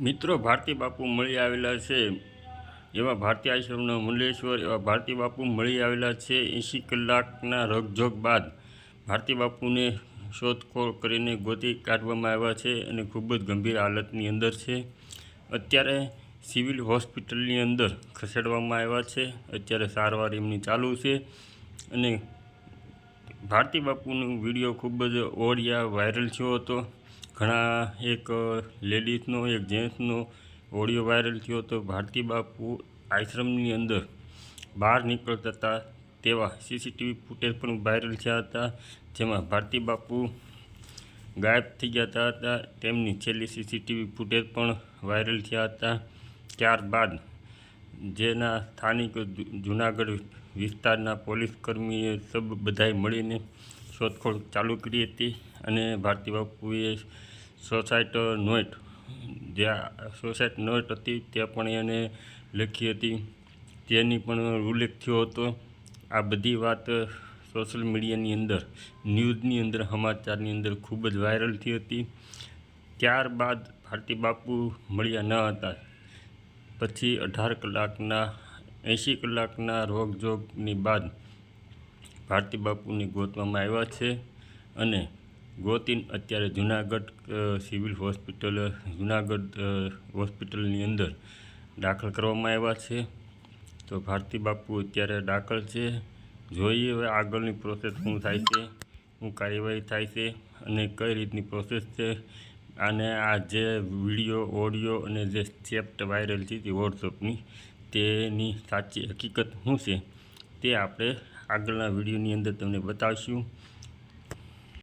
મિત્રો ભારતી બાપુ મળી આવેલા છે. એવા ભારતી આશ્રમના મુંડલેશ્વર એવા ભારતી બાપુ મળી આવેલા છે. એંશી કલાકના રગજોગ બાદ ભારતી બાપુને શોધખોળ કરીને ગોતી કાઢવામાં આવ્યા છે અને ખૂબ જ ગંભીર હાલતની અંદર છે. અત્યારે સિવિલ હોસ્પિટલની અંદર ખસેડવામાં આવ્યા છે. અત્યારે સારવાર એમની ચાલુ છે અને ભારતી બાપુનો વીડિયો ખૂબ જ ઓડિયા વાયરલ થયો હતો. ઘણા એક લેડીઝનો, એક જેન્ટ્સનો ઓડિયો વાયરલ થયો હતો ભારતી બાપુ આશ્રમની અંદર બહાર નીકળતા હતા તેવા સીસીટીવી ફૂટેજ પણ વાયરલ થયા હતા, જેમાં ભારતી બાપુ ગાયબ થઈ જતા હતા. તેમની છેલ્લી સીસીટીવી ફૂટેજ પણ વાયરલ થયા હતા. ત્યારબાદ જેના સ્થાનિક જૂનાગઢ વિસ્તારના પોલીસ કર્મીએ સબ બધાએ મળીને શોધખોળ ચાલુ કરી હતી. અને ભારતી બાપુએ સોસાયટ નોટ, જ્યાં સોસાયટ નોટ હતી તે પણ એને લખી હતી. તેની પણ ઉલ્લેખ થયો હતો. આ બધી વાત સોશિયલ મીડિયાની અંદર, ન્યૂઝની અંદર, સમાચારની અંદર ખૂબ જ વાયરલ થઈ હતી. ત્યારબાદ ભારતી બાપુ મળ્યા ન હતા. પછી અઢાર કલાકના, એંશી કલાકના રોગજોગની બાદ ભારતી બાપુને ગોતવામાં આવ્યા છે અને ગોતીને અત્યારે જુનાગઢ સિવિલ હોસ્પિટલ, જુનાગઢ હોસ્પિટલની અંદર દાખલ કરવામાં આવ્યા છે. તો ભારતી બાપુ અત્યારે દાખલ છે. જોઈએ હવે આગળની પ્રોસેસ શું થાય છે, શું કાર્યવાહી થાય છે અને કઈ રીતની પ્રોસેસ છે. અને આ જે વીડિયો, ઓડિયો અને જે ચેપ્ટ વાયરલ છે હતી વોટ્સઅપની, તેની સાચી હકીકત શું છે તે આપણે આગળના વિડીયોની અંદર તમને બતાવીશું.